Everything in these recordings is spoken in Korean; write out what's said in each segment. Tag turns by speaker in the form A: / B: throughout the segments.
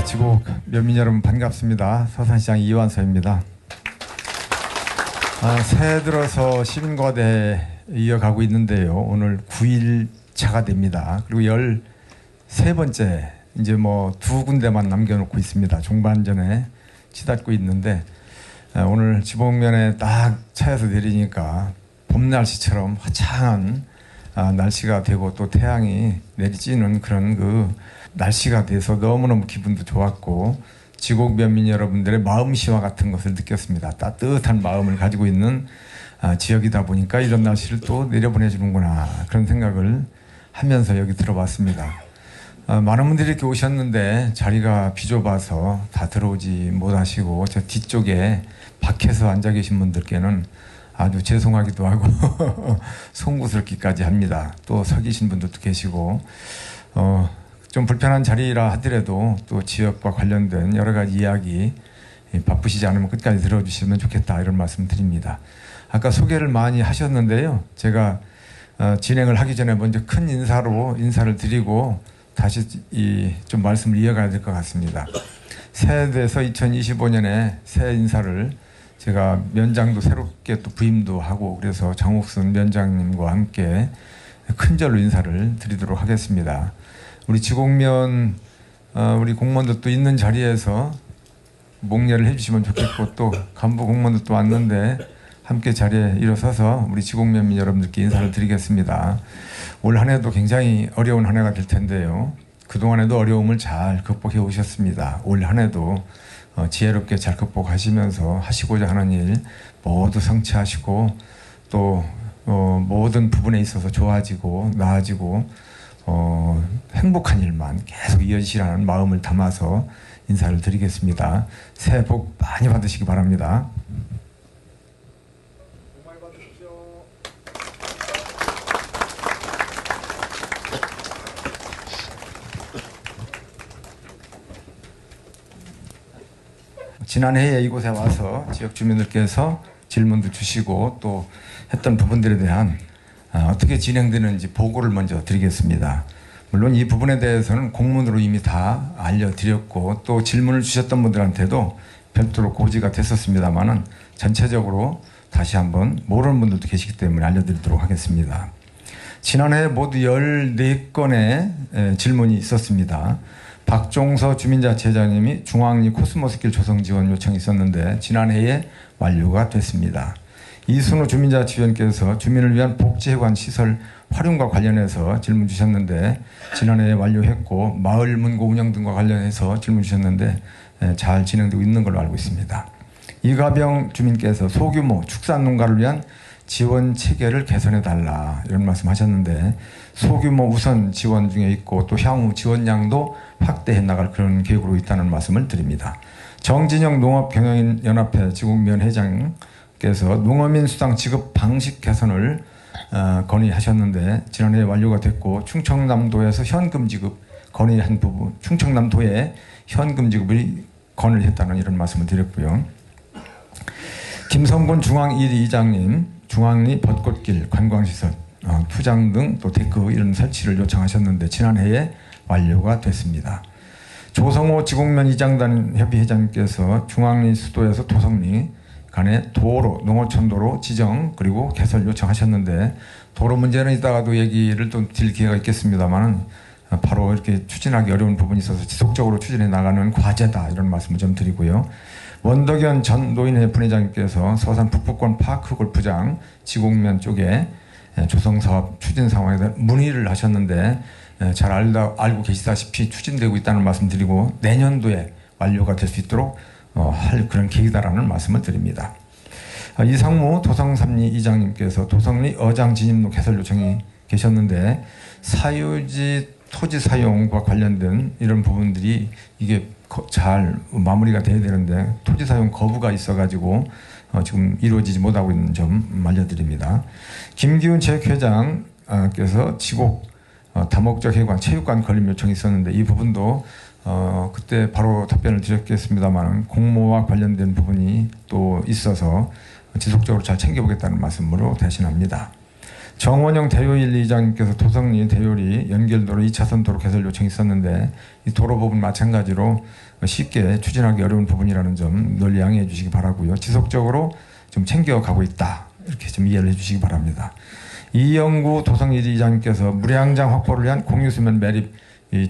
A: 네, 지구 면민 여러분 반갑습니다. 서산시장 이완서입니다. 아, 새해 들어서 시민과대 이어가고 있는데요. 오늘 9일 차가 됩니다. 그리고 13번째 이제 뭐 두 군데만 남겨놓고 있습니다. 종반전에 치닫고 있는데 아, 오늘 지봉면에 딱 차에서 내리니까 봄 날씨처럼 화창한 아, 날씨가 되고 또 태양이 내리쬐는 그런 그 날씨가 돼서 너무너무 기분도 좋았고 지곡 면민 여러분들의 마음씨와 같은 것을 느꼈습니다. 따뜻한 마음을 가지고 있는 아, 지역이다 보니까 이런 날씨를 또 내려보내주는구나 그런 생각을 하면서 여기 들어봤습니다. 아, 많은 분들이 이렇게 오셨는데 자리가 비좁아서 다 들어오지 못하시고 저 뒤쪽에 밖에서 앉아 계신 분들께는 아주 죄송하기도 하고 송구스럽기까지 합니다. 또 서 계신 분들도 계시고 어, 좀 불편한 자리라 하더라도 또 지역과 관련된 여러 가지 이야기 바쁘시지 않으면 끝까지 들어주시면 좋겠다 이런 말씀 드립니다. 아까 소개를 많이 하셨는데요. 제가 어, 진행을 하기 전에 먼저 큰 인사로 인사를 드리고 다시 이좀 말씀을 이어가야 될 것 같습니다. 새해에 대해서 2025년에 새 인사를 제가 면장도 새롭게 또 부임도 하고 그래서 장옥순 면장님과 함께 큰 절로 인사를 드리도록 하겠습니다. 우리 지공면 어, 우리 공무원들도 있는 자리에서 목례를 해주시면 좋겠고 또 간부 공무원들도 왔는데 함께 자리에 일어서서 우리 지공면 여러분들께 인사를 드리겠습니다. 올 한해도 굉장히 어려운 한 해가 될 텐데요. 그동안에도 어려움을 잘 극복해 오셨습니다. 올 한해도 어, 지혜롭게 잘 극복하시면서 하시고자 하는 일 모두 성취하시고 또 어, 모든 부분에 있어서 좋아지고 나아지고 어, 행복한 일만 계속 이어지시라는 마음을 담아서 인사를 드리겠습니다. 새해 복 많이 받으시기 바랍니다. 지난해에 이곳에 와서 지역 주민들께서 질문도 주시고 또 했던 부분들에 대한 아, 어떻게 진행되는지 보고를 먼저 드리겠습니다. 물론 이 부분에 대해서는 공문으로 이미 다 알려드렸고 또 질문을 주셨던 분들한테도 별도로 고지가 됐었습니다만은 전체적으로 다시 한번 모르는 분들도 계시기 때문에 알려드리도록 하겠습니다. 지난해 모두 14건의 질문이 있었습니다. 박종서 주민자치회장님이 중앙리 코스모스길 조성 지원 요청이 있었는데 지난해에 완료가 됐습니다. 이순호 주민자치위원께서 주민을 위한 복지회관 시설 활용과 관련해서 질문 주셨는데 지난해에 완료했고 마을 문고 운영 등과 관련해서 질문 주셨는데 잘 진행되고 있는 걸로 알고 있습니다. 이가병 주민께서 소규모 축산 농가를 위한 지원 체계를 개선해 달라 이런 말씀하셨는데 소규모 우선 지원 중에 있고 또 향후 지원량도 확대해 나갈 그런 계획으로 있다는 말씀을 드립니다. 정진영 농업경영인 연합회 지국면 회장 께서 농어민 수당 지급 방식 개선을 어, 건의하셨는데 지난해 완료가 됐고 충청남도에서 현금 지급 건의한 부분 충청남도에 현금 지급을 건의를 했다는 이런 말씀을 드렸고요. 김성곤 중앙 1위 이장님 중앙리 벚꽃길 관광시설 어, 투장 등 또 데크 이런 설치를 요청하셨는데 지난해에 완료가 됐습니다. 조성호 지공면 이장단 협의회장님께서 중앙리 수도에서 도성리 간에 도로, 농어촌도로 지정 그리고 개설 요청하셨는데 도로 문제는 이따가도 얘기를 또 드릴 기회가 있겠습니다만 바로 이렇게 추진하기 어려운 부분이 있어서 지속적으로 추진해 나가는 과제다 이런 말씀을 좀 드리고요. 원덕현 전 노인회 분회장님께서 서산 북부권 파크 골프장 지공면 쪽에 조성사업 추진 상황에 대한 문의를 하셨는데 잘 알다, 알고 계시다시피 추진되고 있다는 말씀 드리고 내년도에 완료가 될 수 있도록 어, 할 그런 계기다라는 말씀을 드립니다. 어, 이상무 도성삼리 이장님께서 도성리 어장 진입로 개설 요청이 계셨는데 사유지 토지 사용과 관련된 이런 부분들이 이게 잘 마무리가 돼야 되는데 토지 사용 거부가 있어가지고 어, 지금 이루어지지 못하고 있는 점 알려드립니다. 김기훈 체육회장께서 지곡 어, 다목적 해관 체육관 건립 요청이 있었는데 이 부분도 어, 그때 바로 답변을 드렸겠습니다만 공모와 관련된 부분이 또 있어서 지속적으로 잘 챙겨보겠다는 말씀으로 대신합니다. 정원영 대요일 이장님께서 도성리 대요리 연결도로 2차선 도로 개설 요청이 있었는데 이 도로 부분 마찬가지로 쉽게 추진하기 어려운 부분이라는 점 널리 양해해 주시기 바라고요. 지속적으로 좀 챙겨가고 있다. 이렇게 좀 이해를 해 주시기 바랍니다. 이영구 도성리 이장님께서 무량장 확보를 위한 공유수면 매립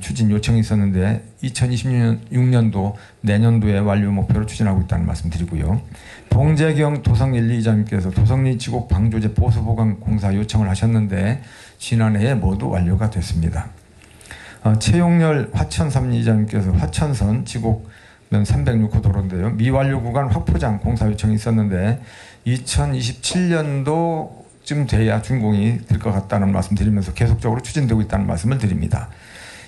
A: 추진 요청이 있었는데 2026년도 내년도에 완료 목표로 추진하고 있다는 말씀 드리고요. 봉재경 도성 1, 2장님께서 도성리 지곡 방조제 보수 보강 공사 요청을 하셨는데 지난해에 모두 완료가 됐습니다. 어, 최용렬 화천 3, 2장님께서 화천선 지곡 면 306호 도로인데요. 미완료 구간 확포장 공사 요청이 있었는데 2027년도쯤 돼야 준공이 될 것 같다는 말씀 드리면서 계속적으로 추진되고 있다는 말씀을 드립니다.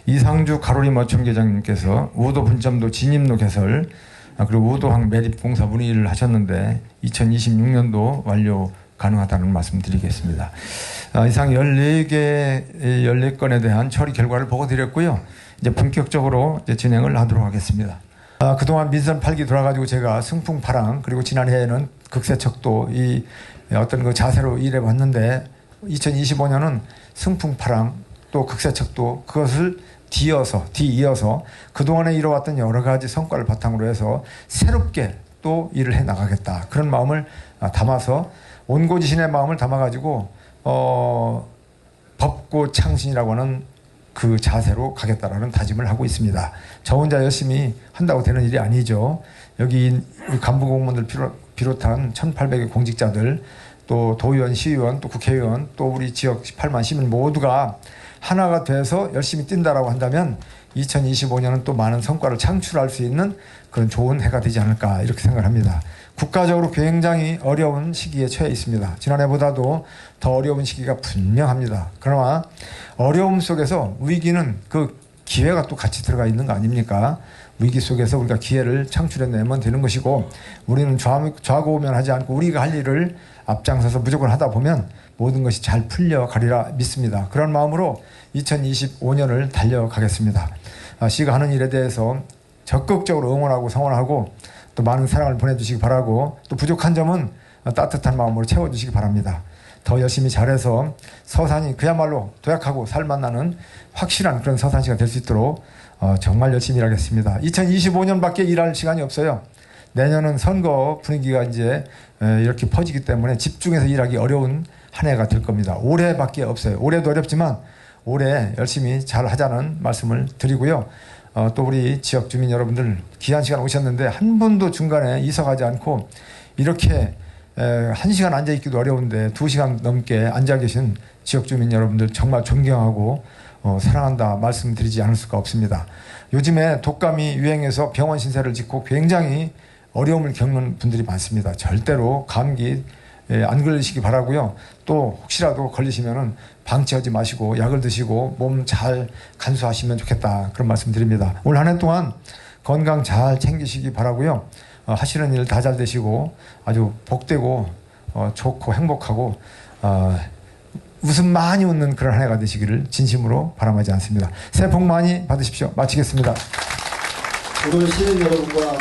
A: 이상주 가로림 어촌계장님께서 우도 분점도 진입로 개설 아, 그리고 우도항 매립 공사 문의를 하셨는데 2026년도 완료 가능하다는 말씀 드리겠습니다. 아, 이상 14개, 14건에 대한 처리 결과를 보고 드렸고요. 이제 본격적으로 이제 진행을 하도록 하겠습니다. 아, 그동안 민선 8기 돌아가지고 제가 승풍파랑 그리고 지난해에는 극세척도 이 어떤 그 자세로 일해 왔는데 2025년은 승풍파랑 또 극세척도 그것을 뒤어서 뒤이어서 그동안에 이뤄왔던 여러 가지 성과를 바탕으로 해서 새롭게 또 일을 해 나가겠다 그런 마음을 담아서 온고지신의 마음을 담아가지고 어, 법고 창신이라고 하는 그 자세로 가겠다라는 다짐을 하고 있습니다. 저 혼자 열심히 한다고 되는 일이 아니죠. 여기 간부 공무원들 비롯한 1,800의 공직자들 또 도의원, 시의원, 또 국회의원, 또 우리 지역 18만 시민 모두가 하나가 돼서 열심히 뛴다라고 한다면 2025년은 또 많은 성과를 창출할 수 있는 그런 좋은 해가 되지 않을까 이렇게 생각합니다. 국가적으로 굉장히 어려운 시기에 처해 있습니다. 지난해보다도 더 어려운 시기가 분명합니다. 그러나 어려움 속에서 위기는 그 기회가 또 같이 들어가 있는 거 아닙니까? 위기 속에서 우리가 기회를 창출해내면 되는 것이고 우리는 좌고우면하지 않고 우리가 할 일을 앞장서서 무조건 하다 보면 모든 것이 잘 풀려가리라 믿습니다. 그런 마음으로 2025년을 달려가겠습니다. 아, 씨가 하는 일에 대해서 적극적으로 응원하고 성원하고 또 많은 사랑을 보내주시기 바라고 또 부족한 점은 따뜻한 마음으로 채워주시기 바랍니다. 더 열심히 잘해서 서산이 그야말로 도약하고 살만나는 확실한 그런 서산시가 될 수 있도록 어, 정말 열심히 일하겠습니다. 2025년밖에 일할 시간이 없어요. 내년은 선거 분위기가 이제 이렇게 퍼지기 때문에 집중해서 일하기 어려운 한 해가 될 겁니다. 올해밖에 없어요. 올해도 어렵지만 올해 열심히 잘 하자는 말씀을 드리고요. 어, 또 우리 지역 주민 여러분들 귀한 시간 오셨는데 한 분도 중간에 이사가지 않고 이렇게 에, 한 시간 앉아 있기도 어려운데 두 시간 넘게 앉아 계신 지역 주민 여러분들 정말 존경하고 어, 사랑한다 말씀드리지 않을 수가 없습니다. 요즘에 독감이 유행해서 병원 신세를 짓고 굉장히 어려움을 겪는 분들이 많습니다. 절대로 감기 예, 안 걸리시기 바라고요. 또 혹시라도 걸리시면은 방치하지 마시고 약을 드시고 몸 잘 간수하시면 좋겠다 그런 말씀드립니다. 올 한 해 동안 건강 잘 챙기시기 바라고요. 어, 하시는 일 다 잘 되시고 아주 복되고 어, 좋고 행복하고 어, 웃음 많이 웃는 그런 한 해가 되시기를 진심으로 바람하지 않습니다. 새해 복 많이 받으십시오. 마치겠습니다.
B: 오늘 시민 여러분과